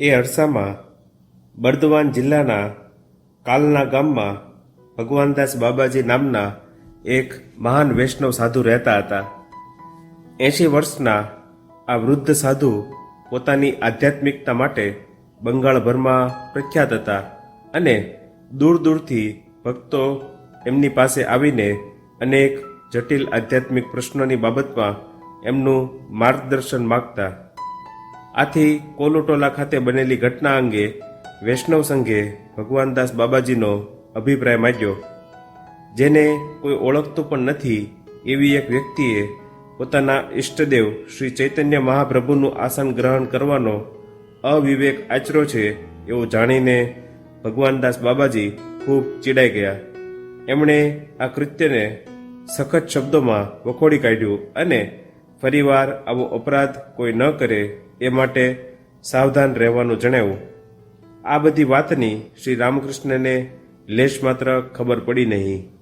એ અરસામાં બર્દવાન જિલ્લાના કાલના ગામમાં ભગવાનદાસ બાબાજી નામના એક મહાન વૈષ્ણવ સાધુ રહેતા હતા. એંશી વર્ષના આ વૃદ્ધ સાધુ પોતાની આધ્યાત્મિકતા માટે બંગાળભરમાં પ્રખ્યાત હતા અને દૂર દૂરથી ભક્તો એમની પાસે આવીને અનેક જટિલ આધ્યાત્મિક પ્રશ્નોની બાબતમાં એમનું માર્ગદર્શન માગતા આથી કોલોટોલા ખાતે બનેલી ઘટના અંગે વૈષ્ણવ સંઘે ભગવાનદાસ બાબાજીનો અભિપ્રાય માંગ્યો જેને કોઈ ઓળખતું પણ નથી એવી એક વ્યક્તિએ પોતાના ઈષ્ટદેવ શ્રી ચૈતન્ય મહાપ્રભુનું આસન ગ્રહણ કરવાનો અવિવેક આચરો છે એવું જાણીને ભગવાનદાસ બાબાજી ખૂબ ચીડાઈ ગયા. એમણે આ કૃત્યને સખત શબ્દોમાં વખોડી કાઢ્યું અને ફરીવાર આવો અપરાધ કોઈ ન કરે એ માટે સાવધાન રહેવાનું જણાવ્યું. આ બધી વાતની શ્રી રામકૃષ્ણને લેશ માત્ર ખબર પડી નહીં.